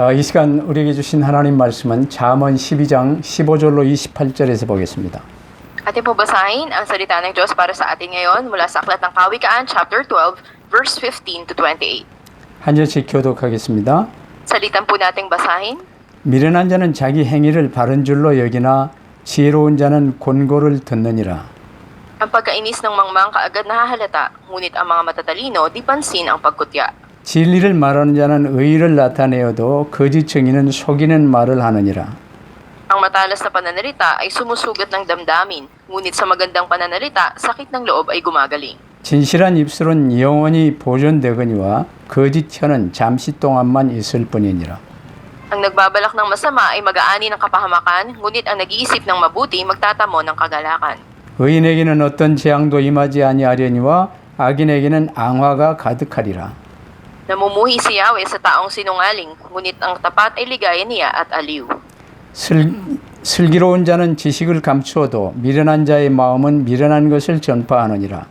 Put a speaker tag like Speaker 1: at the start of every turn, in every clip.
Speaker 1: 어, 이 시간 우리에게 주신 하나님 말씀은 잠언 12장 15절로 28절에서 보겠습니다.
Speaker 2: Atin po basahin ang salita ng Diyos para sa atin ngayon mula sa Aklat ng Kawikaan, chapter 12, verse 15 to 28.
Speaker 1: 한 절씩 교독하겠습니다.
Speaker 2: Salitan po nating basahin.
Speaker 1: 미련한 자는 자기 행위를 바른 줄로 여기나 지혜로운 자는 권고를 듣느니라.
Speaker 2: Ang pagkainis ng mangmang kaagad nahahalata, ngunit ang mga matatalino di pansin ang pagkutya.
Speaker 1: 진리를 말하는 자는 의의를 나타내어도 거짓 증인은 속이는 말을 하느니라.
Speaker 2: Ang matalas na pananalita ay sumusugat ng damdamin, ngunit sa magandang pananalita, sakit ng loob ay gumagaling.
Speaker 1: 진실한 입술은 영원히 보존되거니와 거짓 혀는 잠시 동안만 있을 뿐이니라.
Speaker 2: Ang nagbabalak ng masama ay mag-aani ng kapahamakan, ngunit ang nag-iisip ng mabuti magtatamo ng kagalakan.
Speaker 1: 의인에게는 어떤 재앙도 임하지 아니하려니와 악인에게는 앙화가 가득하리라.
Speaker 2: Namumuhi si Yahweh sa taong sinungaling, ngunit ang tapat ay ligaya niya at aliw.
Speaker 1: 슬, 슬기로운 자는 지식을 감추어도 미련한 자의 마음은 미련한 것을 전파하느니라.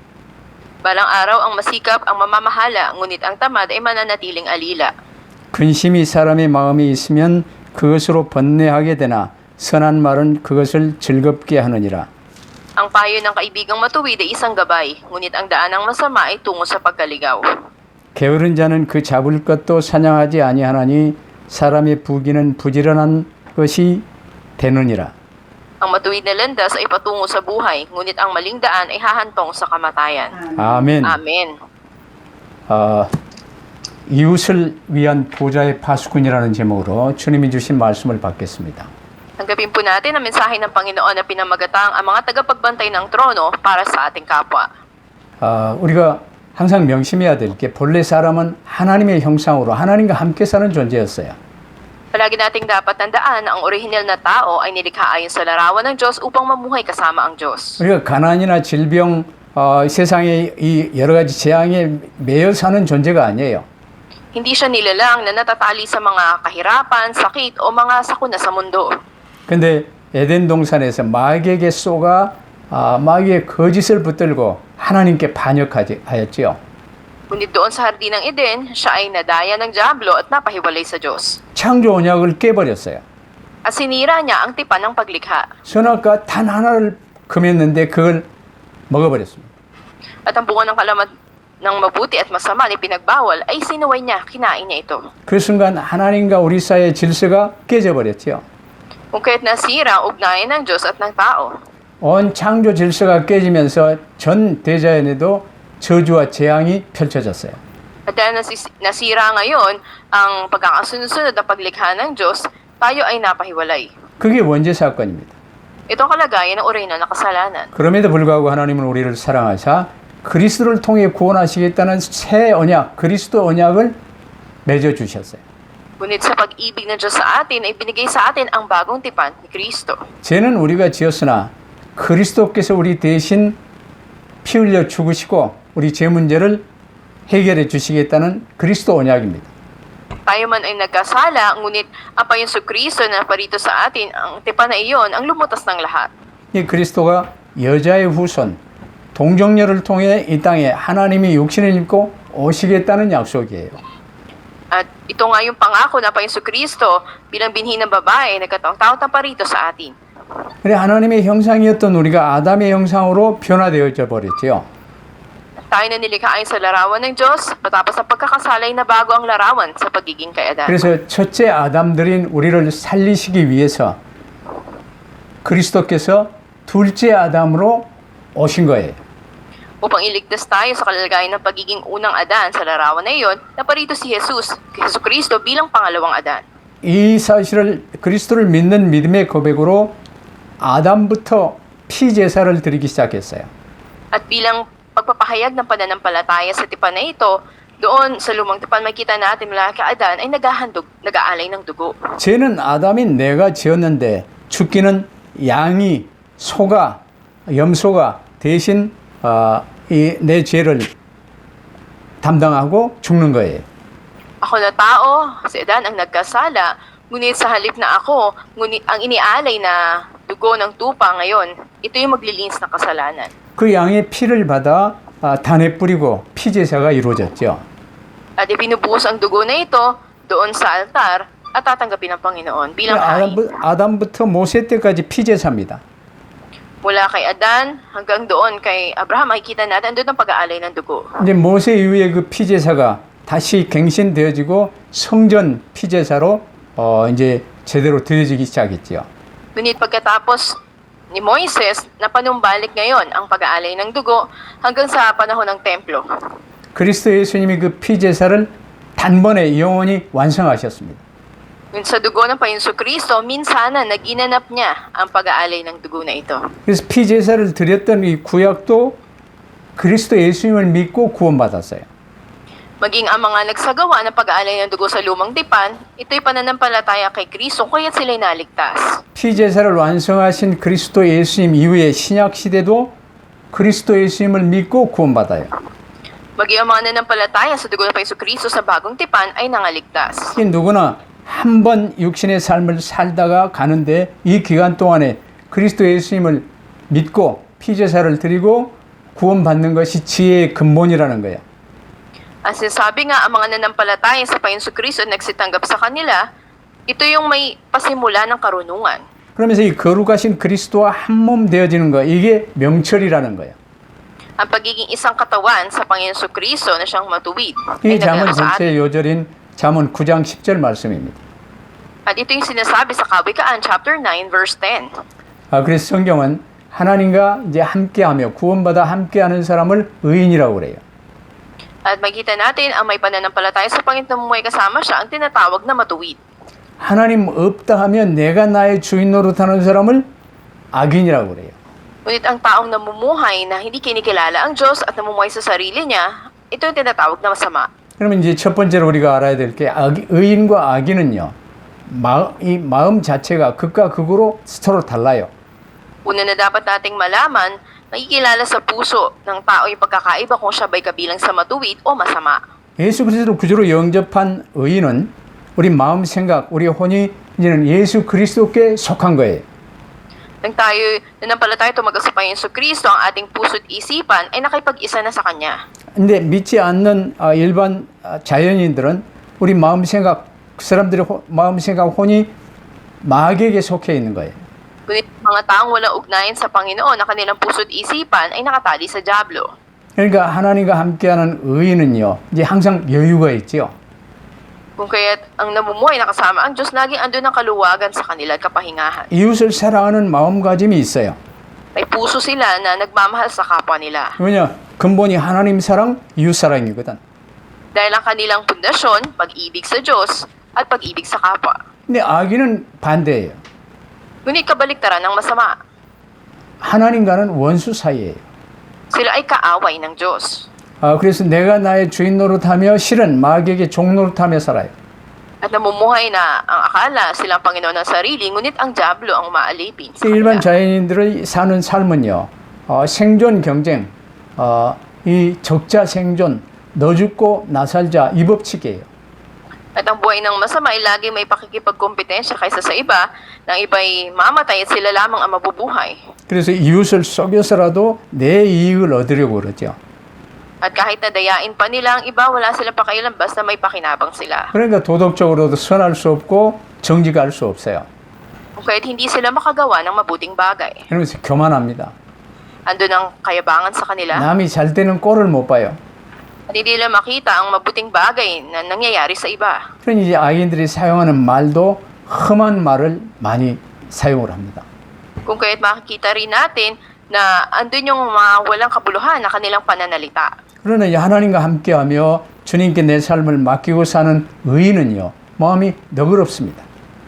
Speaker 2: Balang araw ang masikap ang mamamahala, ngunit ang tamad ay mananatiling alila.
Speaker 1: 근심이 사람의 마음에 있으면 그것으로 번뇌하게 되나 선한 말은 그것을 즐겁게 하느니라.
Speaker 2: Ang payo ng kaibigang matuwid ay isang gabay, ngunit ang daan ng masama ay tungo sa pagkaligaw.
Speaker 1: 게으른 자는 그 잡을 것도 사냥하지 아니하나니 사람의 부기는 부지런한 것이 되느니라.
Speaker 2: Ang matuwid na landas ay patungo sa buhay, ngunit ang maling daan ay hahantong sa kamatayan.
Speaker 1: 아멘.
Speaker 2: Amen.
Speaker 1: 어, 이웃을 위한 보좌의 파수꾼이라는 제목으로 주님이 주신 말씀을 받겠습니다.
Speaker 2: Tanggapin po natin ang mensahe ng Panginoon na pinamagatang ang mga tagapagbantay ng trono para sa ating kapwa.
Speaker 1: 어, 우리가 항상 명심해야 될 게 본래 사람은 하나님의 형상으로 하나님과 함께 사는 존재였어요.
Speaker 2: Palagi nating dapat tandaan ang orihinal na tao ay nilikha ayon sa larawan ng Diyos upang mamuhay kasama ang Diyos.
Speaker 1: 우리가 가난이나 질병, 어, 세상의 이 여러 가지 재앙에 매여 사는 존재가 아니에요.
Speaker 2: Hindi siya nilalang na natatali sa mga kahirapan, sakit o mga sakuna sa mundo.
Speaker 1: 근데 에덴 동산에서 마귀에게 쏘가 아, 마귀의 거짓을 붙들고 하나님께 반역하였지요.
Speaker 2: Ngunit doon sa hardin ng Eden, siya ay nadaya ng Diablo at napahiwalay sa Diyos.
Speaker 1: 창조 언약을 깨버렸어요.
Speaker 2: At sinira niya ang tipan ng paglikha.
Speaker 1: 선악과 단 하나를 금했는데 그걸 먹어버렸습니다.
Speaker 2: At ang bunga ng kalamat ng mabuti at masama na pinagbawal ay sinuway niya, kinain niya ito.
Speaker 1: 그 순간 하나님과 우리 사이의 질서가 깨져버렸죠.
Speaker 2: Kung kaya't nasira ang ugnayan ng Diyos at ng tao.
Speaker 1: 온 창조 질서가 깨지면서 전 대자연에도 저주와 재앙이 펼쳐졌어요.
Speaker 2: At dahil nasis- nasira ngayon ang pagkakasunod-sunod na paglikha ng Diyos, tayo ay napahiwalay.
Speaker 1: 그게 원죄 사건입니다.
Speaker 2: Ito ang kalagayan ng orihinal na kasalanan.
Speaker 1: 그럼에도 불구하고 하나님은 우리를 사랑하사 그리스도를 통해 구원하시겠다는 새 언약, 그리스도 언약을 맺어 주셨어요.
Speaker 2: Ngunit sa pag-ibig ng Diyos sa atin ay binigay sa atin ang bagong tipan ni Kristo.
Speaker 1: 죄는 우리가 지었으나 그리스도께서 우리 대신 피 흘려 죽으시고 우리 죄 문제를 해결해 주시겠다는 그리스도 언약입니다.
Speaker 2: Tayo man ay nagkasala, ngunit ang Panginoon Kristo na parito sa atin, ang tipan na iyon ang lumutas ng lahat.
Speaker 1: 이 그리스도가 여자의 후손 동정녀를 통해 이 땅에 하나님이 육신을 입고 오시겠다는 약속이에요.
Speaker 2: At ito nga yung pangako na Panginoon Kristo bilang binhi ng babae na parito sa atin.
Speaker 1: 그래 하나님의 형상이었던 우리가 아담의 형상으로 변화되어져 버렸죠.
Speaker 2: Tayo na nilikha ayon sa larawan ng Diyos, matapos ang pagkakasalay na bago ang larawan sa pagiging kaedan.
Speaker 1: 그래서 첫째 아담들인 우리를 살리시기 위해서 그리스도께서 둘째 아담으로 오신 거예요.
Speaker 2: Upang iligtas tayo sa kalagayan ng pagiging unang Adan sa larawan na iyon, naparito si Jesus, Jesu Kristo bilang pangalawang Adan.
Speaker 1: 이 사실을 그리스도를 믿는 믿음의 고백으로 아담부터 피 제사를 드리기 시작했어요.
Speaker 2: At bilang pagpapahayag ng pananampalataya sa tipan na ito, doon sa lumang tipan makita natin mula kay Adan ay naghahandog, nag-aalay ng dugo.
Speaker 1: 죄는 아담인 내가 지었는데 죽기는 양이 소가 염소가 대신 어, 이내 죄를 담당하고 죽는 거예요.
Speaker 2: Ako na tao, si Adan ang nagkasala, ngunit sa halip na ako, ngunit ang inialay na dugo ng tupa ngayon, ito yung maglilinis ng kasalanan.
Speaker 1: 그 양의 피를 받아 아, 단에 뿌리고 피 제사가 이루어졌죠.
Speaker 2: At ibinubuhos ang dugo na ito doon sa altar at tatanggapin ng Panginoon bilang
Speaker 1: 아담,
Speaker 2: hain.
Speaker 1: 아담부터 모세 때까지 피제사입니다.
Speaker 2: Mula kay Adan hanggang doon kay Abraham, makikita natin doon ang pag-aalay ng dugo.
Speaker 1: 이제 모세 이후에 그 피제사가 다시 갱신되어지고 성전 피제사로 어 이제 제대로 드려지기 시작했지요.
Speaker 2: Ngunit pagkatapos ni Moises, napanumbalik ngayon ang pag-aalay ng dugo hanggang sa panahon ng templo.
Speaker 1: 그리스도 예수님이 그 피제사를 단번에 영원히 완성하셨습니다.
Speaker 2: Ngunit sa dugo ng Panginoon Kristo, minsanan na ginanap niya ang pag-aalay ng dugo na ito.
Speaker 1: 그래서 피제사를 드렸던 이 구약도 그리스도 예수님을 믿고 구원받았어요.
Speaker 2: Maging ang mga nagsagawa ng pag-aalay ng dugo sa lumang tipan, ito'y pananampalataya kay Kristo kaya sila'y naligtas.
Speaker 1: 피제사를 완성하신 그리스도 예수님 이후에 신약 시대도 그리스도 예수님을 믿고 구원받아요.
Speaker 2: Maging ang mga nanampalataya sa dugo ng Panginoon Kristo sa bagong tipan ay nangaligtas.
Speaker 1: 이 누구나 한 번 육신의 삶을 살다가 가는데 이 기간 동안에 그리스도 예수님을 믿고 피제사를 드리고 구원받는 것이 지혜의 근본이라는 거예요.
Speaker 2: Ang sinasabi nga ang mga nanampalataya sa Panginoon Kristo nagsitanggap sa kanila, ito yung may pasimula ng karunungan.
Speaker 1: 그러면서 이 거룩하신 그리스도와 한몸 되어지는 거 이게 명철이라는 거예요.
Speaker 2: Ang pagiging isang katawan sa Panginoon Kristo na siyang matuwid
Speaker 1: 이 잠언. 전체의 요절인 잠언 9장 10절 말씀입니다.
Speaker 2: At ito yung sinasabi sa Kawikaan chapter 9 verse 10.
Speaker 1: 아, 그래서 성경은 하나님과 이제 함께하며 구원받아 함께하는 사람을 의인이라고 그래요.
Speaker 2: At makita natin ang may pananampalataya sa Panginoon na bumuhay kasama siya ang tinatawag na matuwid.
Speaker 1: 하나님 없다 하면 내가 나의 주인 노릇하는 사람을 악인이라고 그래요.
Speaker 2: Ngunit ang taong namumuhay na hindi kinikilala ang Diyos at namumuhay sa sarili niya, ito yung tinatawag na masama.
Speaker 1: 그러면 이제 첫 번째로 우리가 알아야 될 게 의인과 악인은요. 마, 이 마음 자체가 극과 극으로 서로 달라요.
Speaker 2: Una na dapat nating malaman, nakikilala sa puso ng tao yung pagkakaiba kung siya ba'y kabilang sa matuwid o masama.
Speaker 1: 예수 그리스도를 구주로 영접한 의인은 우리 마음 생각, 우리 혼이 이제는 예수 그리스도께 속한 거예요.
Speaker 2: Nang tayo nanampalataya tumagal sa Panginoon Kristo, ang ating puso't isipan ay nakipag-isa na sa Kanya.
Speaker 1: 근데 믿지 않는 아, 일반 아, 자연인들은 우리 마음 생각 그 사람들의 호- 마음 생각 혼이 마귀에게 속해 있는 거예요.
Speaker 2: Ngunit ang mga taong walang ugnayan sa Panginoon na kanilang puso't isipan ay nakatali sa Diablo.
Speaker 1: 그러니까 하나님과 함께하는 의인은요. 이제 항상 여유가 있죠.
Speaker 2: Kung kaya't ang namumuhay na kasama ang Diyos, laging andun ang kaluwagan sa kanila at kapahingahan.
Speaker 1: 이웃을 사랑하는 마음가짐이 있어요.
Speaker 2: May puso sila na nagmamahal sa kapwa nila.
Speaker 1: 왜냐? 근본이 하나님 사랑, 이웃 사랑이거든.
Speaker 2: Dahil ang kanilang pundasyon, pag-ibig sa Diyos at pag-ibig sa kapwa.
Speaker 1: 근데 악인은 반대예요.
Speaker 2: Ngunit kabaliktaran ng masama.
Speaker 1: 하나님과는 원수 사이예요.
Speaker 2: Sila ay kaaway ng Diyos.
Speaker 1: 아, 그래서 내가 나의 주인 노릇하며 실은 마귀에게 종 노릇하며 살아요.
Speaker 2: At namumuhay na ang akala silang Panginoon ng sarili, ngunit ang Diablo ang maalipin sa
Speaker 1: 그 일반
Speaker 2: kanila.
Speaker 1: 자연인들의 사는 삶은요, 어, 생존 경쟁, 어, 이 적자 생존, 너 죽고 나 살자 이 법칙이에요.
Speaker 2: At ang buhay ng masama ay lagi may pakikipagkompetensya kaysa sa iba, ng iba'y mamatay at sila lamang ang mabubuhay.
Speaker 1: 그래서 이웃을 속여서라도 내 이익을 얻으려고 그러죠.
Speaker 2: At kahit nadayain pa nila ang iba, wala silang pakialam basta may pakinabang sila.
Speaker 1: 그러니까 도덕적으로도 선할 수 없고 정직할 수 없어요.
Speaker 2: Kung kaya't hindi sila makagawa ng mabuting bagay.
Speaker 1: 그러면서 교만합니다.
Speaker 2: Andun ang kayabangan sa kanila.
Speaker 1: 남이 잘 되는 꼴을 못 봐요.
Speaker 2: At hindi nila makita ang mabuting bagay na nangyayari sa iba.
Speaker 1: 그러니 이제 악인들이 사용하는 말도 험한 말을 많이 사용을 합니다.
Speaker 2: Kung kaya't makikita rin natin na andun yung mga walang kabuluhan na kanilang pananalita.
Speaker 1: 그러나 이 하나님과 함께하며 주님께 내 삶을 맡기고 사는 의인은요 마음이 너그럽습니다.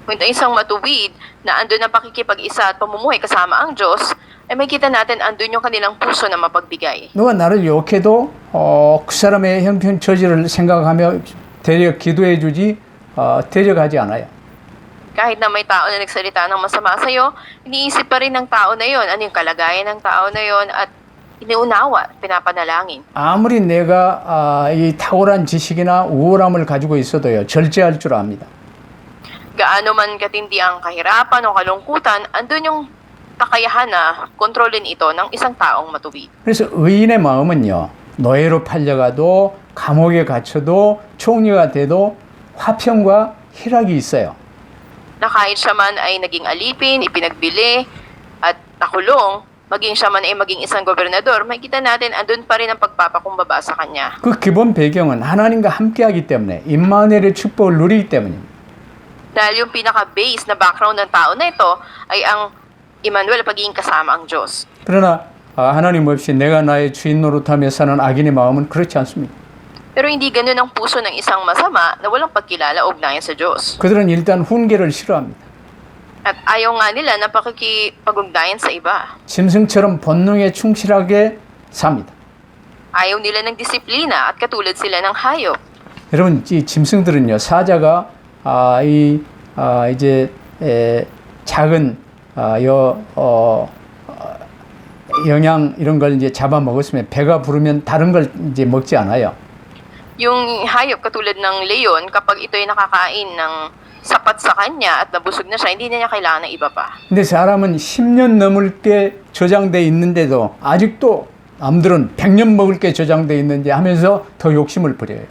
Speaker 2: Kung ito isang matuwid na andun ang pakikipag-isa at pamumuhay kasama ang Diyos, ay makikita natin andun yung kanilang puso na mapagbigay.
Speaker 1: 누가 나를 욕해도 어, 그 사람의 형편 처지를 생각하며 대적 기도해 주지 어, 대적하지 않아요.
Speaker 2: Kahit na may tao na nagsalita ng masama sa'yo, iniisip pa rin ng tao na yon ano yung kalagayan ng tao na yon at iniunawa, pinapanalangin.
Speaker 1: 아무리 내가 아, 이 탁월한 지식이나 우월함을 가지고 있어도요 절제할 줄 압니다.
Speaker 2: Gaano man katindi ang kahirapan o kalungkutan, andun yung kakayahan na kontrolin ito ng isang taong matuwid.
Speaker 1: 그래서 의인의 마음은요 노예로 팔려가도 감옥에 갇혀도 총리가 돼도 화평과 희락이 있어요.
Speaker 2: Na kahit siya man ay naging alipin, ipinagbili, at nakulong, maging siya man ay maging isang gobernador, makikita natin andun pa rin ang pagpapakumbaba sa kanya.
Speaker 1: 그 기본 배경은 하나님과 함께하기 때문에 임마누엘의 축복을 누리기 때문입니다.
Speaker 2: Dahil yung pinaka-base na background ng tao na ito ay ang Emmanuel, pagiging kasama ang Diyos.
Speaker 1: 그러나 아, 하나님 없이 내가 나의 주인 노릇하며 사는 악인의 마음은 그렇지 않습니다.
Speaker 2: Pero hindi ganun ang puso ng isang masama na walang pagkilala o ugnayan sa Diyos.
Speaker 1: 그들은 일단 훈계를 싫어합니다.
Speaker 2: At ayaw nga nila na pakikipag-ugnayan sa iba.
Speaker 1: 짐승처럼 본능에 충실하게 삽니다.
Speaker 2: Ayaw nila ng disiplina at katulad sila ng hayop.
Speaker 1: 여러분 이 짐승들은요 사자가 아, 이 아, 이제 에, 작은 아, 여, 어, 어, 영양 이런 걸 이제 잡아 먹었으면 배가 부르면 다른 걸 이제 먹지 않아요.
Speaker 2: Yung hayop katulad ng leon, kapag ito'y nakakain ng sapat sa kanya at nabusog na siya, hindi na niya kailangan ng iba pa.
Speaker 1: 근데 사람은 10년 넘을 게 저장돼 있는데도 아직도 남들은 100년 먹을 게 저장돼 있는지 하면서 더 욕심을 부려요.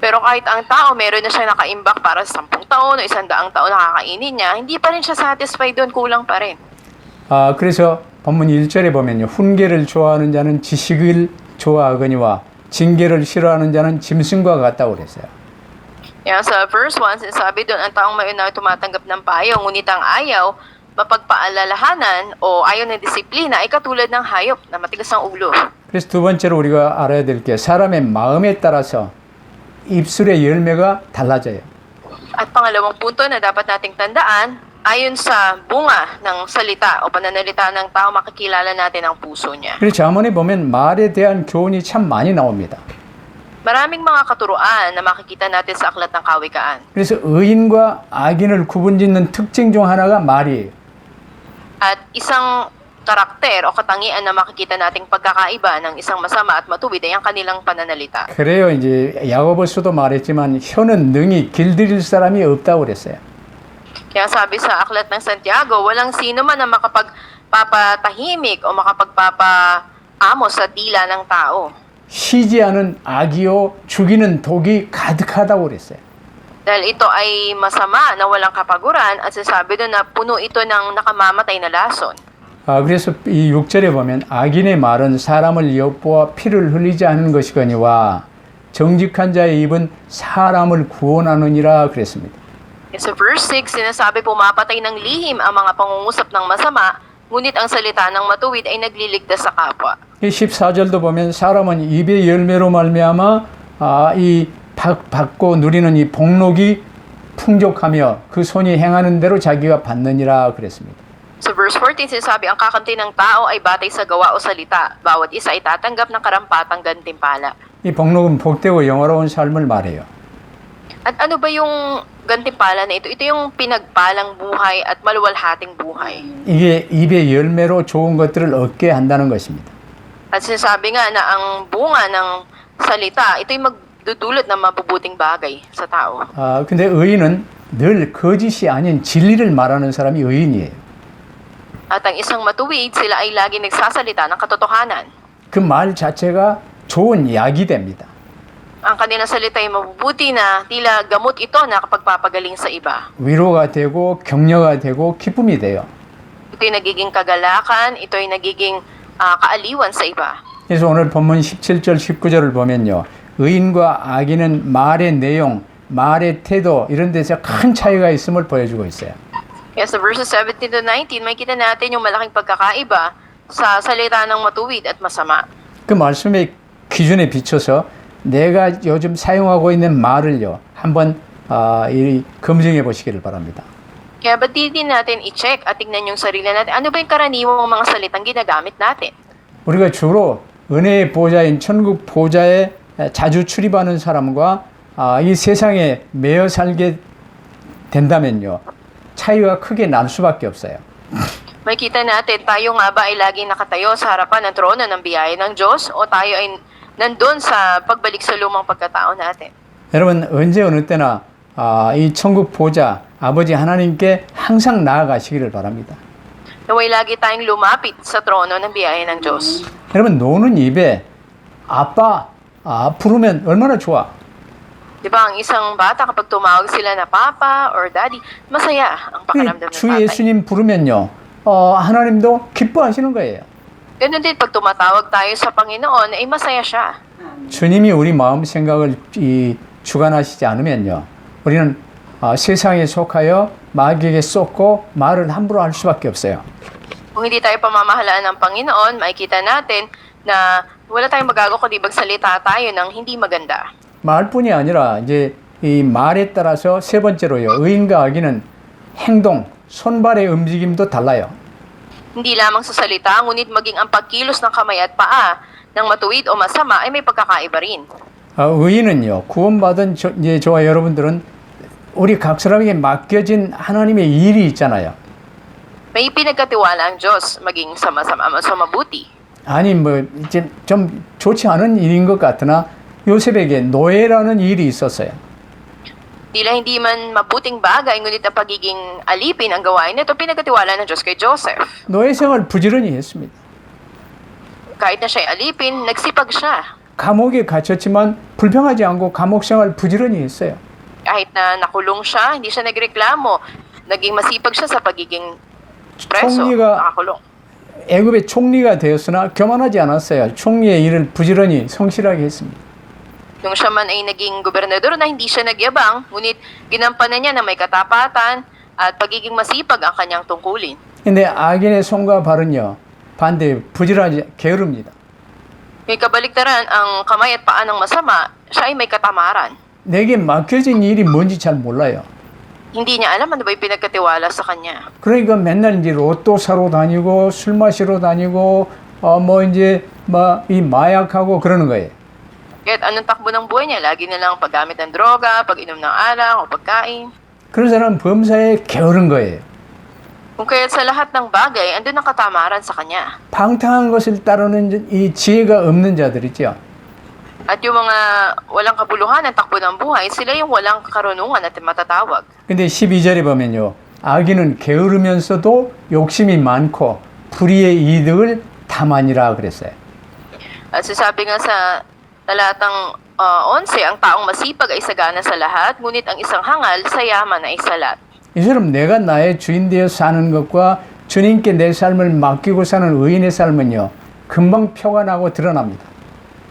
Speaker 2: Pero kahit ang tao, meron na siya nakaimbak para sa 10 taon o 100 taon nakakainin niya, hindi pa rin siya satisfied doon, kulang pa rin.
Speaker 1: 아, 그래서 본문 1절에 보면요. 훈계를 좋아하는 자는 지식을 좋아하거니와 징계를 싫어하는 자는 짐승과 같다고 그랬어요.
Speaker 2: Kaya sa verse 1, sinasabi doon, ang taong mayunaw tumatanggap ng payo, ngunit ang ayaw, mapagpaalalahanan o ayaw ng disiplina ay katulad ng hayop na matigas ang ulo.
Speaker 1: 그래서 두 번째로 우리가 알아야 될 게 사람의 마음에 따라서 입술의 열매가 달라져요.
Speaker 2: At pangalawang punto na dapat nating tandaan, ayon sa bunga ng salita o pananalita ng tao, makikilala natin ang puso niya.
Speaker 1: 그래서 자문에 보면 말에 대한 교훈이 참 많이 나옵니다.
Speaker 2: Maraming mga katuruan na makikita natin sa aklat ng kawikaan.
Speaker 1: 그래서 의인과 악인을 구분짓는 특징 중 하나가 말이에요.
Speaker 2: At isang karakter o katangian na makikita nating pagkakaiba ng isang masama at matuwid ay ang kanilang pananalita.
Speaker 1: 그래요. 이제 야고보서도 말했지만 혀는 능히 길들일 사람이 없다고 그랬어요.
Speaker 2: Kaya sabi sa aklat ng Santiago, walang sino man na makapagpapatahimik o makapagpapaamos sa dila ng tao.
Speaker 1: 쉬지 않은 악이요 죽이는 독이 가득하다고 그랬어요.
Speaker 2: Dahil ito ay masama na walang kapaguran at sasabi doon na puno ito ng nakamamatay na lason.
Speaker 1: 아, 그래서 이 6절에 보면 악인의 말은 사람을 엿보아 피를 흘리지 않는 것이거니와 정직한 자의 입은 사람을 구원하느니라 그랬습니다.
Speaker 2: Sa verse 6, sinasabi pumapatay ng lihim ang mga pangungusap ng masama, ngunit ang salita ng matuwid ay nagliligtas sa kapwa.
Speaker 1: 이 14절도 보면 사람은 입의 열매로 말미암아 아, 이 받, 받고 누리는 이 복록이 풍족하며 그 손이 행하는 대로 자기가 받느니라 그랬습니다.
Speaker 2: Sa verse 14, sinasabi ang kakamti ng tao ay batay sa gawa o salita. Bawat isa ay tatanggap ng karampatang gantimpala.
Speaker 1: 이 복록은 복되고 영화로운 삶을 말해요.
Speaker 2: At ano ba yung gantimpala na ito? Ito yung pinagpalang buhay at maluwalhating buhay.
Speaker 1: 이게 입의 열매로 좋은 것들을 얻게 한다는 것입니다.
Speaker 2: At sinasabi nga na ang bunga ng salita, ito'y magdudulot ng mabubuting bagay sa tao.
Speaker 1: 아, 근데 의인은 늘 거짓이 아닌 진리를 말하는 사람이 의인이에요.
Speaker 2: At ang isang matuwid, sila ay lagi nagsasalita ng katotohanan.
Speaker 1: 그 말 자체가 좋은 약이 됩니다.
Speaker 2: Ang kanilang salita ay mabubuti na tila gamot ito na kapagpapagaling sa iba.
Speaker 1: 위로가 되고 격려가 되고 기쁨이 돼요.
Speaker 2: Ito'y nagiging kagalakan, ito'y nagiging ah, kaaliwan sa iba.
Speaker 1: 그래서 오늘 본문 17절 19절을 보면요. 의인과 악인은 말의 내용, 말의 태도 이런 데서 큰 차이가 있음을 보여주고 있어요.
Speaker 2: Kaya sa verses 17 to 19, makikita natin yung malaking pagkakaiba sa salita ng matuwid at masama.
Speaker 1: 그 말씀의 기준에 비춰서 내가 요즘 사용하고 있는 말을요. 한번 아, 이 검증해 보시기를 바랍니다.
Speaker 2: Kaya ba't di din natin i-check at tignan yung sarili natin? Ano ba yung karaniwang mga salitang ginagamit natin?
Speaker 1: 우리가 주로 은혜의 보좌인 천국 보좌에 자주 출입하는 사람과 아, 이 세상에 매여 살게 된다면요. 차이가 크게 날 수밖에 없어요.
Speaker 2: Makikita natin, tayo nga ba ay laging nakatayo sa harapan ng trono ng biyaya ng Diyos o tayo ay nandun sa pagbalik sa lumang pagkatao natin?
Speaker 1: 여러분 언제 어느 때나 아, 이 천국 보좌 아버지 하나님께 항상 나아가시기를 바랍니다.
Speaker 2: Naway lagi tayong lumapit sa trono ng biyaya ng Diyos.
Speaker 1: 여러분 노는 입에 아빠 아, 부르면 얼마나 좋아.
Speaker 2: Di ba, ang isang bata kapag tumawag sila na papa or daddy, masaya ang
Speaker 1: 그
Speaker 2: pakiramdam ng
Speaker 1: 주
Speaker 2: tatay.
Speaker 1: 예수님 부르면요, 어, 하나님도 기뻐하시는 거예요.
Speaker 2: Ganun din pag tumatawag tayo sa Panginoon, ay masaya siya.
Speaker 1: 주님이 우리 마음 생각을 이, 주관하시지 않으면요, 우리는 어, 세상에 속하여 마귀에게 쏟고 말을 함부로 할 수밖에 없어요.
Speaker 2: Kung hindi tayo pamamahalaan ng Panginoon, makikita natin na wala tayong magagawa kundi magsalita tayo ng hindi maganda.
Speaker 1: 말뿐이 아니라 이제 이 말에 따라서 세 번째로요, 의인과 악인은 행동, 손발의 움직임도 달라요.
Speaker 2: Hindi lamang sa salita, ngunit maging ang pagkilos ng kamay at paa ng matuwid o masama ay may pagkakaiba rin.
Speaker 1: 어, 의인은요, 구원받은 저, 이제 저와 여러분들은 우리 각 사람에게 맡겨진 하나님의 일이 있잖아요.
Speaker 2: May pinagkatiwala ang Diyos, maging sa masama o sa mabuti.
Speaker 1: 아니 뭐 이제 좀 좋지 않은 일인 것 같으나 요셉에게 노예라는 일이 있었어요.
Speaker 2: Tila hindi man mabuting bagay, ngunit ang pagiging alipin ang gawain nito, pinagkatiwala ng Diyos kay Joseph.
Speaker 1: 노예 생활 부지런히 했습니다.
Speaker 2: Kahit na siya'y alipin, nagsipag siya.
Speaker 1: 감옥에 갇혔지만 불평하지 않고 감옥 생활 부지런히 했어요.
Speaker 2: Kahit na nakulong siya, hindi siya nagreklamo. Naging masipag siya sa pagiging preso,
Speaker 1: 총리가-
Speaker 2: nakakulong.
Speaker 1: 애굽의 총리가 되었으나 교만하지 않았어요. 총리의 일을 부지런히 성실하게 했습니다.
Speaker 2: Nung siya man ay naging gobernador na hindi siya nagyabang, ngunit ginampanan niya na may katapatan at pagiging masipag ang kanyang tungkulin.
Speaker 1: 근데 악인의 손과 발은요 반대 부지런하지 게으릅니다.
Speaker 2: May kabaliktaran, ang kamay at paa ng masama, siya ay may katamaran.
Speaker 1: 내게 맡겨진 일이 뭔지 잘 몰라요.
Speaker 2: Hindi niya alam ano ba yung pinagkatiwala sa kanya.
Speaker 1: 그러니까 맨날 이제 로또 사러 다니고 술 마시러 다니고 어 뭐 이제 막 이 마약하고 그러는 거예요.
Speaker 2: Kahit anong takbo ng buhay niya, lagi na lang paggamit ng droga, pag-inom ng alak o pagkain.
Speaker 1: 그런 사람은 범사에 게으른 거예요.
Speaker 2: Kung kaya't sa lahat ng bagay, andun ang katamaran sa kanya.
Speaker 1: 방탕한 것을 따르는 이 지혜가 없는 자들이죠.
Speaker 2: At yung mga walang kabuluhan at takbo ng buhay, sila yung walang karunungan at matatawag.
Speaker 1: 근데 12절에 보면요. 악인은 게으르면서도 욕심이 많고 불의의 이득을 탐하니라 그랬어요.
Speaker 2: At sasabi nga sa talatang ah, 11, ang taong masipag ay sagana sa lahat, ngunit ang isang hangal sa yaman ay salat.
Speaker 1: 이처럼 내가 나의 주인 되어 사는 것과 주님께 내 삶을 맡기고 사는 의인의 삶은요. 금방 표가 나고 드러납니다.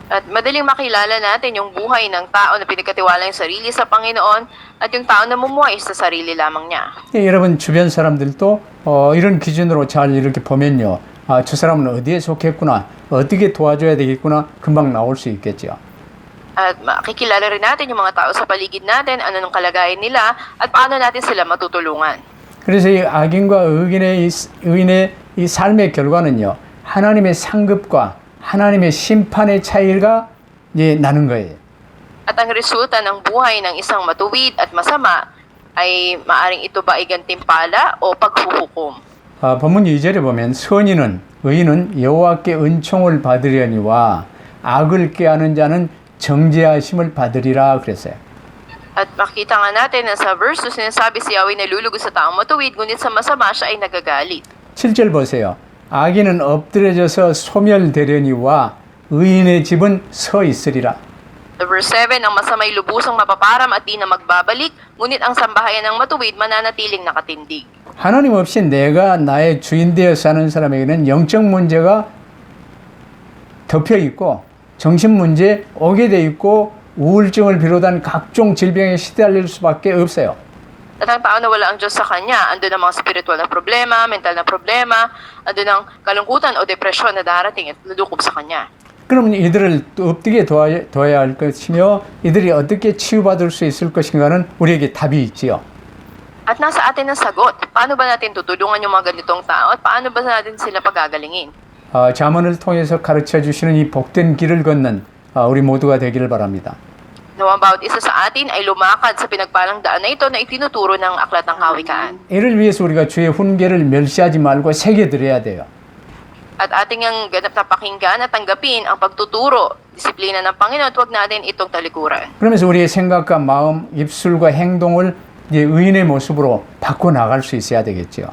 Speaker 2: At madaling makilala natin yung buhay ng tao na pinagkatiwala yung sarili sa Panginoon at yung tao na mumuhay sa sarili lamang niya.
Speaker 1: 예, 여러분 주변 사람들도 어, 이런 기준으로 잘 이렇게 보면요. 아, 저 사람은 어디에 속했구나. 어떻게 도와줘야 되겠구나. 금방 나올 수 있겠죠.
Speaker 2: At makikilala rin natin yung mga tao sa paligid natin, ano nung kalagayan nila, at paano natin sila matutulungan.
Speaker 1: 그래서 이 악인과 의인의, 이, 의인의 이 삶의 결과는요. 하나님의 상급과 하나님의 심판의 차이가 이제 나는 거예요.
Speaker 2: At ang resulta ng buhay ng isang matuwid at masama ay maaring ito ba ay gantimpala o paghuhukom.
Speaker 1: 아, 본문 2절에 보면 선인은 의인은 여호와께 은총을 받으려니와 악을 꾀하는 자는 정죄하심을 받으리라 그랬어요.
Speaker 2: At makita nga natin na sa verse 2 sinasabi si Yahweh na lulugod sa taong matuwid, ngunit sa masama siya ay nagagalit.
Speaker 1: 7절 보세요. 악인은 엎드려져서 소멸되려니와 의인의 집은 서 있으리라.
Speaker 2: Verse 7, ang masamay lubusang mapaparam at di na magbabalik, ngunit ang sambahayan ng matuwid mananatiling nakatindig.
Speaker 1: 하나님 없이 내가 나의 주인 되어 사는 사람에게는 영적 문제가 덮여 있고 정신 문제 오게 돼 있고 우울증을 비롯한 각종 질병에 시달릴 수밖에 없어요.
Speaker 2: At na wala ang Diyos sa kanya, andun ang mga spiritual na problema, mental na problema, andun ang kalungkutan o depresyon na darating at ludukob sa kanya.
Speaker 1: 그러면 이들을 또 어떻게 도와야, 도와야 할 것이며 이들이 어떻게 치유받을 수 있을 것인가는 우리에게 답이 있지요.
Speaker 2: At nasa atin ang sagot. Paano ba natin tutulungan yung mga ganitong tao at paano ba natin sila pagagalingin?
Speaker 1: 어, 자문을 통해서 가르쳐 주시는 이 복된 길을 걷는 어, 우리 모두가 되기를 바랍니다.
Speaker 2: Nawa bawat isa sa atin ay lumakad sa pinagpalang daan na ito na itinuturo ng Aklat ng Kawikaan.
Speaker 1: 이를 위해서 우리가 주의 훈계를 멸시하지 말고 새겨드려야 돼요.
Speaker 2: At ating ang ganap na pakinggan at tanggapin ang pagtuturo, disiplina ng Panginoon at huwag natin itong talikuran.
Speaker 1: 그러면서 우리의 생각과 마음, 입술과 행동을 이제 의인의 모습으로 바꿔 나갈 수 있어야 되겠죠.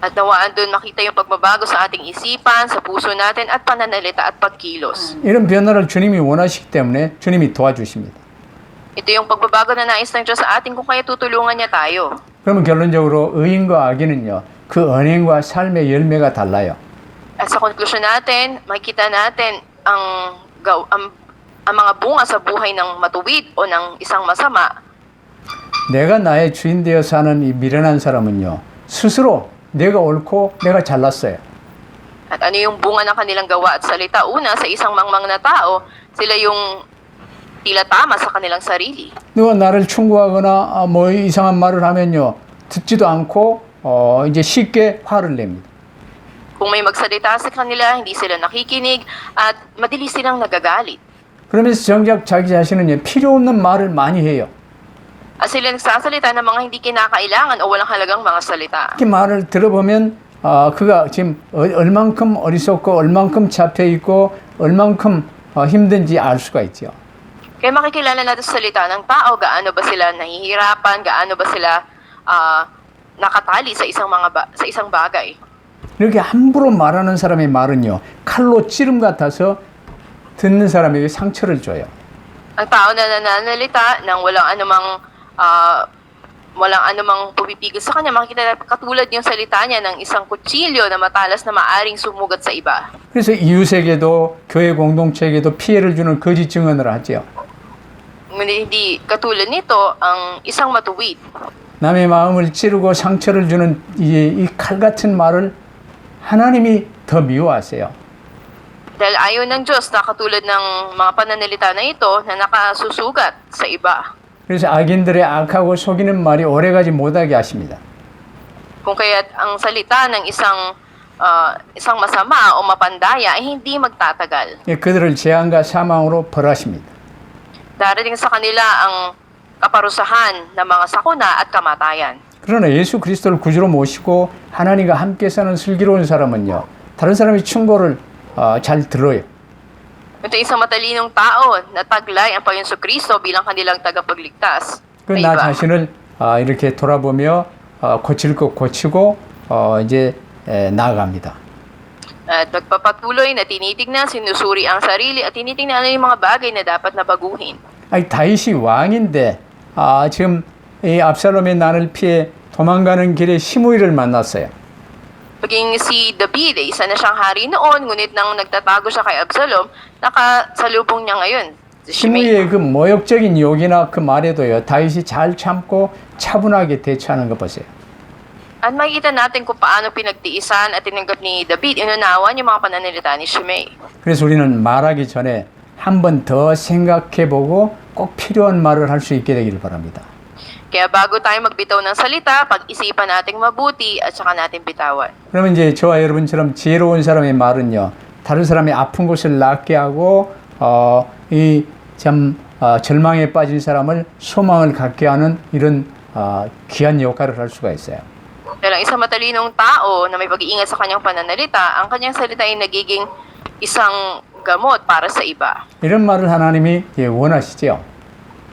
Speaker 2: At nawaan doon makita yung pagbabago sa ating isipan, sa puso natin at pananalita at pagkilos.
Speaker 1: 이런 변화를 주님이 원하시기 때문에 주님이 도와주십니다.
Speaker 2: Ito yung pagbabago na nais ng Diyos sa atin kung kaya tutulungan niya tayo.
Speaker 1: 그러면 결론적으로 의인과 악인은요, 그 언행과 삶의 열매가 달라요.
Speaker 2: At sa konklusyon natin, makikita natin ang, gaw, ang, ang mga bunga sa buhay ng matuwid o ng isang masama.
Speaker 1: 내가 나의 주인 되어 사는 이 미련한 사람은요, 스스로 내가 옳고 내가 잘났어요.
Speaker 2: At ano yung bunga ng kanilang gawa at salita? Una, sa isang mangmang na tao, sila yung tila tama sa kanilang sarili.
Speaker 1: 누가 나를 충고하거나 아, 뭐 이상한 말을 하면요, 듣지도 않고 어, 이제 쉽게 화를 냅니다.
Speaker 2: Kung may magsalita sa kanila, hindi sila nakikinig at madali silang nagagalit.
Speaker 1: 그러면서 정작 자기 자신은 요 필요 없는 말을 많이 해요.
Speaker 2: At sila nagsasalita ng mga hindi kinakailangan o walang halagang mga salita.
Speaker 1: 이렇게 말을 들어보면 아, 그가 지금 어- 얼만큼 어리석고 얼만큼 잡혀 있고 얼만큼 어, 힘든지 알 수가 있죠.
Speaker 2: Kaya makikilala natin sa salita ng tao, gaano ba sila nahihirapan, gaano ba sila ah, nakatali sa isang mga ba- sa isang bagay.
Speaker 1: 이렇게 함부로 말하는 사람의 말은요 칼로 찌름 같아서 듣는 사람에게 상처를 줘요.
Speaker 2: Ang tao na nananalita ng walang anumang ah, walang anumang pumipigil sa kanya, makikita natin katulad yung salita niya ng isang kutsilyo na matalas na maaring sumugat sa iba.
Speaker 1: 그래서 이웃에게도 교회 공동체에게도 피해를 주는 거짓 증언을 하죠.
Speaker 2: Ngunit hindi katulad nito ang isang matuwid.
Speaker 1: 남의 마음을 찌르고 상처를 주는 이 칼 같은 말을 하나님이 더 미워하세요.
Speaker 2: Dahil ayaw ng Diyos na katulad ng mga pananalita na ito na nakasusugat sa iba.
Speaker 1: 그래서 악인들의 악하고 속이는 말이 오래가지 못하게 하십니다.
Speaker 2: Kung kaya't ang salita ng isang ah, isang masama o mapandaya ay hindi magtatagal.
Speaker 1: 예, 그들을 재앙과 사망으로 벌하십니다.
Speaker 2: Darating sa kanila ang kaparusahan ng mga sakuna at kamatayan.
Speaker 1: 그러나 예수 그리스도를 구주로 모시고 하나님과 함께 사는 슬기로운 사람은요, 다른 사람의 충고를 어, 잘 들어요.
Speaker 2: Ito isang matalinong tao na taglay ang Panginoon Kristo bilang kanilang tagapagligtas.
Speaker 1: 그
Speaker 2: na
Speaker 1: 나
Speaker 2: iba.
Speaker 1: 자신을 아, 이렇게 돌아보며 어, 고칠 것 고치고 어, 이제 에, 나아갑니다.
Speaker 2: At nagpapatuloy na tinitignan, sinusuri ang sarili at tinitingnan ano yung mga bagay na dapat na baguhin.
Speaker 1: 아니 다윗이 왕인데 아, 지금 이 압살롬의 난을 피해 도망가는 길에 시므이를 만났어요.
Speaker 2: Paging si David, eh, isa na siyang hari noon, ngunit nang nagtatago siya kay Absalom, nakasalubong niya ngayon.
Speaker 1: 시므이의 그 모욕적인 욕이나 그 말에도요 다윗이 잘 참고 차분하게 대처하는 거 보세요.
Speaker 2: At makikita natin kung paano pinagtiisan at tinanggap ni David, inunawan yung mga pananalita ni Shimei.
Speaker 1: 그래서 우리는 말하기 전에 한 번 더 생각해보고 꼭 필요한 말을 할 수 있게 되기를 바랍니다.
Speaker 2: Kaya bago tayo magbitaw ng salita, pag-isipan nating mabuti at saka natin bitawan.
Speaker 1: 그러면 이제 저와 여러분처럼 지혜로운 사람의 말은요, 다른 사람의 아픈 곳을 낫게 하고, 어, 이 참 어, 절망에 빠진 사람을 소망을 갖게 하는 이런 어, 귀한 역할을 할 수가 있어요.
Speaker 2: Dahil ang isang matalinong tao na may pag-iingat sa kanyang pananalita, ang kanyang salita ay nagiging isang gamot para sa iba.
Speaker 1: 이런 말을 하나님이 예, 원하시죠.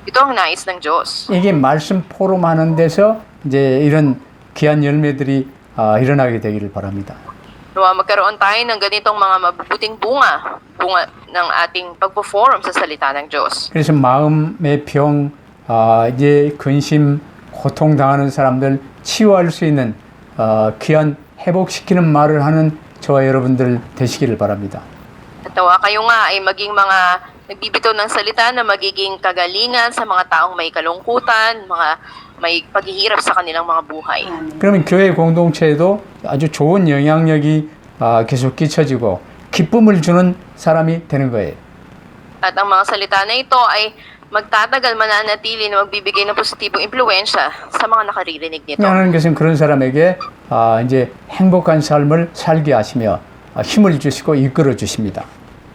Speaker 2: Ito ang nais ng Diyos.
Speaker 1: 이게 말씀 포럼하는 데서 이제 이런 귀한 열매들이 어, 일어나게 되기를 바랍니다.
Speaker 2: Nawa magkaroon tayo ng ganitong mga mabubuting bunga, bunga ng ating pagpo-forum sa salita ng Diyos.
Speaker 1: 그래서 마음의 병, 아, 이제 근심, 고통 당하는 사람들 치유할 수 있는 어, 귀한 회복시키는 말을 하는 저와 여러분들 되시기를 바랍니다.
Speaker 2: At nawa kayo nga ay maging mga nagbibitaw ng salita na magiging kagalingan sa mga taong may kalungkutan, mga may paghihirap sa kanilang mga buhay.
Speaker 1: 그러면 교회 공동체에도 아주 좋은 영향력이 아, 계속 끼쳐지고 기쁨을 주는 사람이 되는 거예요.
Speaker 2: At ang mga salita na ito ay magtatagal mananatili na magbibigay ng positibong impluensya sa mga nakaririnig nito.
Speaker 1: 하나님께서는 그런 사람에게 아, 이제 행복한 삶을 살게 하시며 아, 힘을 주시고 이끌어 주십니다.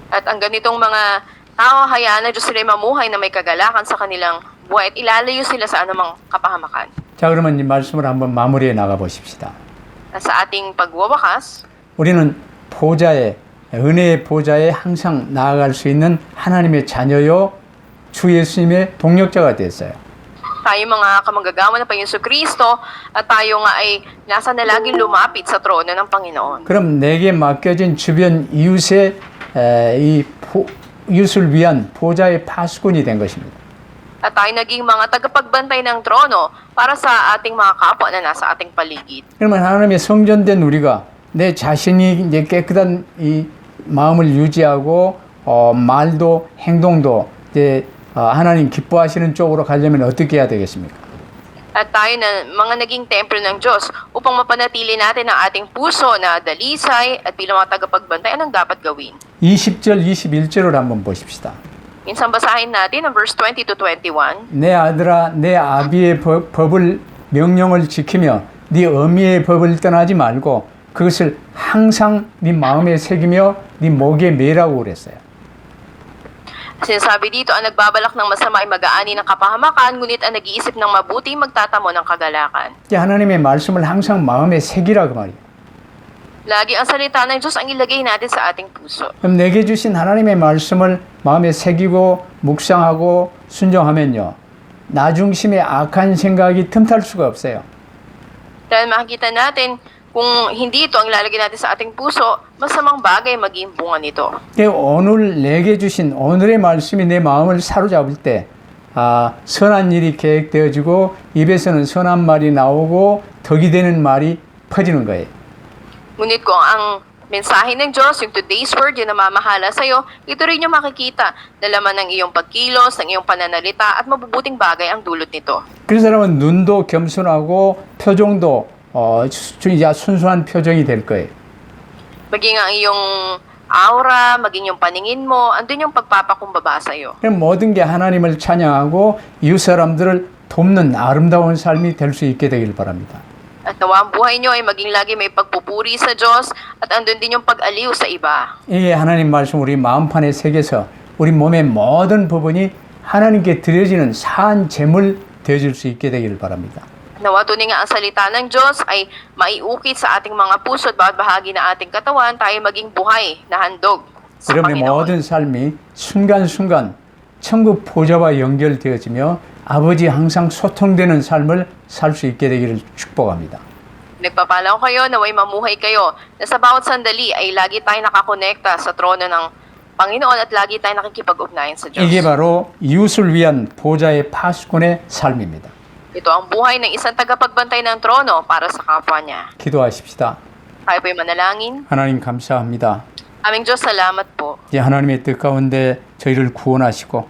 Speaker 2: At ang ganitong mga tao, hayaan na Diyos sila mamuhay na may kagalakan sa kanilang buhay at ilalayo sila sa anumang kapahamakan.
Speaker 1: 자, 그러면 이 말씀을 한번 마무리해 나가 보십시다.
Speaker 2: At sa ating pagwawakas,
Speaker 1: 우리는 보좌에 은혜의 보좌에 항상 나아갈 수 있는 하나님의 자녀요 주 예수님의 동력자가 됐어요.
Speaker 2: tayo mga kamanggagawa ng Panginoon Kristo at tayo nga ay nasa na laging lumapit sa trono ng Panginoon.
Speaker 1: 그럼 내게 맡겨진 주변 이웃의 에, 이 보- 이웃을 위한 보좌의 파수꾼이 된 것입니다.
Speaker 2: At tayo naging mga tagapagbantay ng trono para sa ating mga kapwa na nasa ating paligid.
Speaker 1: 그러면 하나님의 성전된 우리가 내 자신이 이제 깨끗한 이 마음을 유지하고 어, 말도 행동도 이제 어, 하나님 기뻐하시는 쪽으로 가려면 어떻게 해야 되겠습니까?
Speaker 2: At tayo na mga naging templo ng Diyos upang mapanatili natin ang ating puso na dalisay at bilang mga tagapagbantay, anong dapat gawin?
Speaker 1: 20절, 21절을 한번 보십시다.
Speaker 2: Minsan basahin natin ang verse 20 to 21.
Speaker 1: 내 아들아, 내 아비의 법, 법을 명령을 지키며 네 어미의 법을 떠나지 말고 그것을 항상 네 마음에 새기며 네 목에 매라고 그랬어요.
Speaker 2: Sinasabi dito, ang nagbabalak ng masama ay mag-aani ng kapahamakan, ngunit ang nag-iisip ng mabuti magtatamo ng kagalakan.
Speaker 1: 이제 하나님의 말씀을 항상 마음에 새기라 그 말이에요.
Speaker 2: Lagi ang salita ng Diyos ang ilagay natin sa ating puso.
Speaker 1: 그럼 내게 주신 하나님의 말씀을 마음에 새기고 묵상하고 순종하면요. 나 중심의 악한 생각이 틈탈 수가 없어요.
Speaker 2: Dahil makikita natin, kung hindi ito ang ilalagay natin sa ating puso, masamang bagay maging bunga nito.
Speaker 1: 그 오늘 내게 주신 오늘의 말씀이 내 마음을 사로잡을 때 아, 선한 일이 계획되어지고 입에서는 선한 말이 나오고 덕이 되는 말이 퍼지는 거예요.
Speaker 2: Ngunit kung ang mensahe ng Diyos, yung today's word, yung namamahala sa'yo, ito rin yung makikita na laman ng iyong pagkilos, ng iyong pananalita, at mabubuting bagay ang dulot nito.
Speaker 1: 그런 사람은 눈도 겸손하고 표정도 어, 수- 이제 순수한 표정이 될 거예요.
Speaker 2: Maging ang iyong aura, maging yung paningin mo, andun yung pagpapakumbaba sa'yo.
Speaker 1: 그럼 모든 게 하나님을 찬양하고 이웃 사람들을 돕는 아름다운 삶이 될 수 있게 되길 바랍니다.
Speaker 2: At nawa ang buhay nyo ay maging lagi may pagpupuri sa Diyos at andun din yung pag-aliw sa iba.
Speaker 1: 이게 하나님 말씀 우리 마음판에 새겨서 우리 몸의 모든 부분이 하나님께 드려지는 사한 제물 되어질 수 있게 되기를 바랍니다.
Speaker 2: Nawa tunay nga ang salita ng Diyos ay maiukit sa ating mga puso at bawat bahagi ng ating katawan, tayo maging buhay na handog sa
Speaker 1: 여러분의
Speaker 2: Panginoon.
Speaker 1: 모든 삶이 순간순간 천국 보좌와 연결되어지며 아버지 항상 소통되는 삶을 살 수 있게 되기를 축복합니다.
Speaker 2: Nagpapala ko kayo, naway mamuhay kayo, na sa bawat sandali ay lagi tayo nakakonekta sa trono ng Panginoon at lagi tayo nakikipag-ugnayan sa Diyos.
Speaker 1: 이게 바로 이웃을 위한 보좌의 파수꾼의 삶입니다.
Speaker 2: Ito ang buhay ng isang tagapagbantay ng trono para sa kapwa niya.
Speaker 1: 기도하십시다.
Speaker 2: Tayo po'y manalangin.
Speaker 1: 하나님 감사합니다.
Speaker 2: Aming Diyos, salamat po.
Speaker 1: 이제 하나님의 뜻 가운데 저희를 구원하시고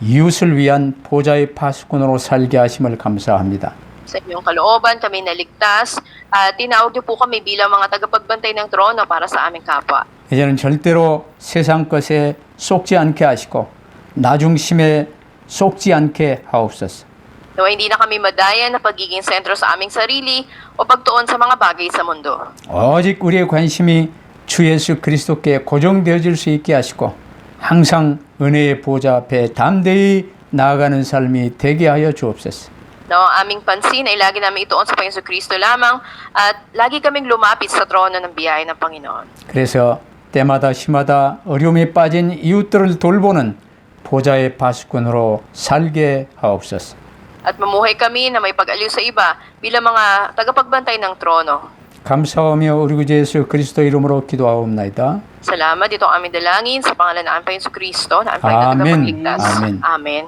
Speaker 1: 이웃을 위한 보좌의 파수꾼으로 살게 하심을 감사합니다.
Speaker 2: Sa inyong kalooban, kami naligtas at tinawag niyo po kami bilang mga tagapagbantay ng trono para sa aming kapwa.
Speaker 1: 이제는 절대로 세상 것에 쏙지 않게 하시고 나중심에 쏙지 않게 하옵소서.
Speaker 2: Nawa hindi na kami madaya na pagiging sentro sa aming sarili o pagtuon sa mga bagay sa mundo.
Speaker 1: 오직 우리의 관심이 주 예수 그리스도께 고정되어질 수 있게 하시고 항상 은혜의 보좌 앞에 담대히 나아가는 삶이 되게 하여 주옵소서.
Speaker 2: No, ang aming pansin ay lagi namin ituon sa Panginoon Kristo lamang at lagi kaming lumapit sa trono ng biyaya ng Panginoon.
Speaker 1: 그래서 때마다 시마다 어려움에 빠진 이웃들을 돌보는 보좌의 파수꾼으로 살게 하옵소서.
Speaker 2: At mamuhay kami na may pag-aliw sa iba bilang mga tagapagbantay ng trono.
Speaker 1: 감사하며 우리 구주 예수 그리스도 이름으로 기도하옵나이다.
Speaker 2: Salamat, ito ang aming dalangin sa pangalan ng Panginoon Kristo na ang
Speaker 1: Amen.
Speaker 2: Panginoon tagapagligtas.
Speaker 1: Amen.
Speaker 2: Amen.